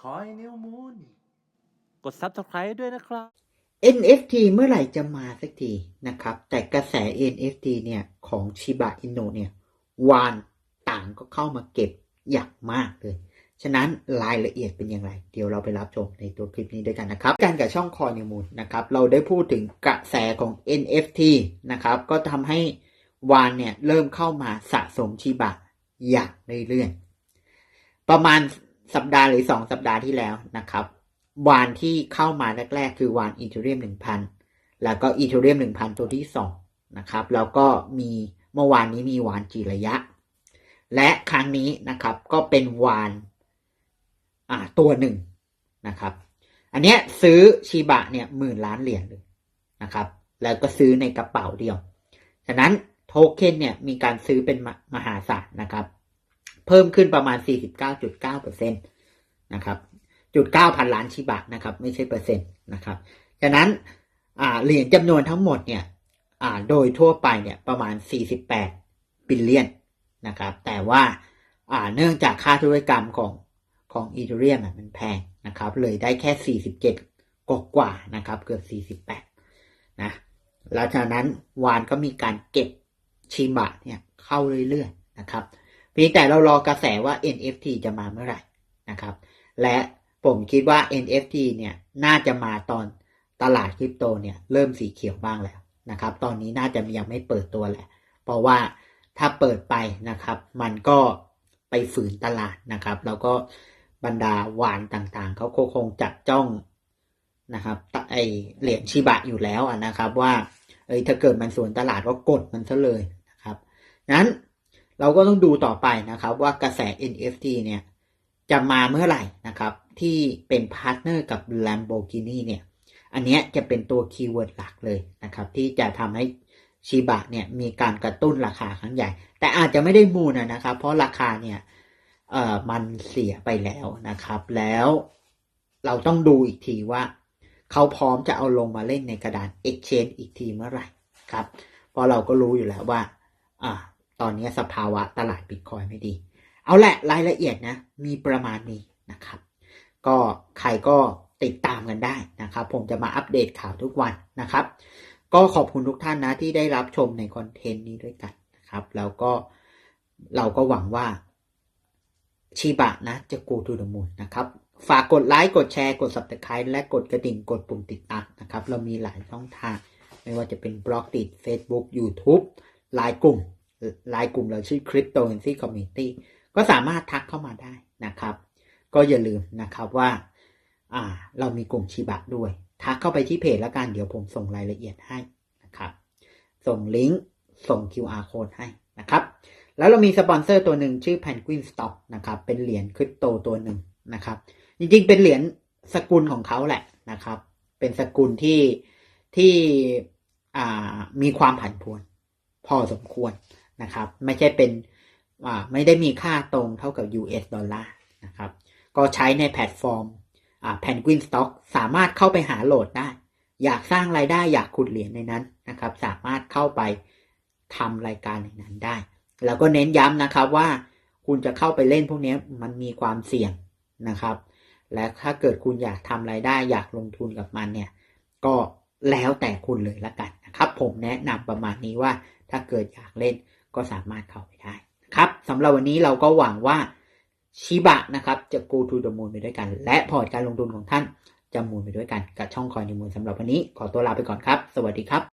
คอยนิวมูนกด Subscribe ด้วยนะครับ NFT เมื่อไหร่จะมาสักทีนะครับ แต่กระแส NFT เนี่ยของชิบะอินโนเนี่ย วานต่างก็เข้ามาเก็บอย่างมากเลย ฉะนั้นรายละเอียดเป็นอย่างไร เดี๋ยวเราไปรับชมในตัวคลิปนี้ด้วยกันนะครับ การกับช่องคอยนิมูลนะครับ เราได้พูดถึงกระแสของ NFT นะครับ ก็ทำให้วานเนี่ยเริ่มเข้ามาสะสมชิบะอย่างเรื่อยๆ ประมาณ สัปดาห์หรือสองสัปดาห์ที่แล้วนะครับ วานที่เข้ามาแรก ๆ คือวานอีเทเรียมหนึ่งพันแล้วก็อีเทเรียมหนึ่งพันตัวที่สองนะครับ แล้วก็มีเมื่อวานนี้มีวานจีระยะ และครั้งนี้นะครับก็เป็นวานอ่าตัวหนึ่งนะครับ อันเนี้ยซื้อชีบะเนี่ยหมื่นล้านเหรียญเลยนะครับ แล้วก็ซื้อในกระเป๋าเดียว ฉะนั้นโทเค็นเนี่ยมีการซื้อเป็นมมหาศาลนะครับ เพิ่มขึ้นประมาณ 49.9%นะครับจุดเก้าพันล้านชิบะนะครับ ไม่ใช่เปอร์เซ็นต์นะครับฉะนั้นเหรียญจำนวนทั้งหมดเนี่ยโดยทั่วไปเนี่ยประมาณ 48 บิลเลียนนะครับ แต่ว่าเนื่องจากค่าธุรกรรมของของอีเทเรียมมันแพงนะครับ เลยได้แค่ 47กกว่านะครับ เกือบ 48 นะแล้วจากนั้นวานก็มีการเก็บชิบะเนี่ยเข้าเรื่อยๆนะครับ เพียงแต่เรารอกระแสว่า NFT จะมาเมื่อไหร่นะครับ และผมคิดว่า NFT เนี่ยน่าจะมาตอนตลาดคริปโตเนี่ยเริ่มสีเขียวบ้างแล้วนะครับ ตอนนี้น่าจะยังไม่เปิดตัวแหละ เพราะว่าถ้าเปิดไปนะครับ มันก็ไปฝืนตลาดนะครับ แล้วก็บรรดาวานต่างๆ เขาคงจับจ้องนะครับไอเหรียญชิบะอยู่แล้วนะครับว่า เอ้ยถ้าเกิดมันสวนตลาดก็กดมันซะเลยนะครับนั้น เราก็ต้องดูต่อไปนะครับว่ากระแส NFT เนี่ยจะมาเมื่อไหร่นะครับที่เป็นพาร์ทเนอร์กับ Lamborghini เนี่ยอันนี้จะเป็นตัวคีย์เวิร์ดหลักเลยนะครับที่จะทำให้ชิบะเนี่ยมีการกระตุ้นราคาครั้งใหญ่ แต่อาจจะไม่ได้มูลนะครับ เพราะราคาเนี่ยเอ่อมันเสียไปแล้วนะครับ แล้วเราต้องดูอีกทีว่าเขาพร้อมจะเอาลงมาเล่นในกระดาน Exchange อีกทีเมื่อไหร่ครับเพราะเราก็รู้อยู่แล้วว่าอ่า ตอนนี้สภาวะตลาดบิตคอยไม่ดี เอาแหละรายละเอียดนะ มีประมาณนี้นะครับ ก็ใครก็ติดตามกันได้นะครับ ผมจะมาอัปเดตข่าวทุกวันนะครับ ก็ขอบคุณทุกท่านนะที่ได้รับชมในคอนเทนต์นี้ด้วยกันนะครับ แล้วก็เราก็หวังว่าชีบะนะจะ go to the moon นะครับ ฝากกดไลค์ กดแชร์ กด subscribe และกดกระดิ่ง กดปุ่มติดตามนะครับ เรามีหลายช่องทาง ไม่ว่าจะเป็นบล็อกติด Facebook YouTube ไลน์กลุ่ม ไลน์กลุ่มเราชื่อ Cryptocurrency Community ก็สามารถทักเข้ามาได้นะครับ ก็อย่าลืมนะครับว่าอ่าเรามีกลุ่มชิบะด้วย ทักเข้าไปที่เพจแล้วกัน เดี๋ยวผมส่งรายละเอียดให้นะครับ ส่งลิงก์ส่ง QR code ให้นะครับ แล้วเรามีสปอนเซอร์ตัวหนึ่งชื่อ Penguin Stock นะครับ เป็นเหรียญคริปโตตัวหนึ่งนะครับ จริงๆ เป็นเหรียญสกุลของเขาแหละนะครับ เป็นสกุลที่ที่มีความผันผวน พอสมควร นะครับ ไม่ใช่เป็นไม่ได้มีค่าตรงเท่ากับ US ดอลลาร์นะครับ ก็ใช้ในแพลตฟอร์ม Penguin Stock สามารถเข้าไปหาโหลดได้ อยากสร้างรายได้อยากขุดเหรียญในนั้นนะครับ สามารถเข้าไปทำรายการในนั้นได้ แล้วก็เน้นย้ำนะครับว่าคุณจะเข้าไปเล่นพวกนี้มันมีความเสี่ยงนะครับ และถ้าเกิดคุณอยากทำรายได้อยากลงทุนกับมันเนี่ย ก็แล้วแต่คุณเลยละกันนะครับ ผมแนะนำประมาณนี้ว่าถ้าเกิดอยากเล่น ก็สามารถเข้าไปได้นะครับสำหรับวันนี้เราก็หวังว่าชิบะนะครับจะ go to the moon ไปด้วยกัน และพอร์ตการลงทุนของท่านจะมูนไปด้วยกันกับช่องคอยในมูลสำหรับวันนี้ขอตัวลาไปก่อนครับ สวัสดีครับ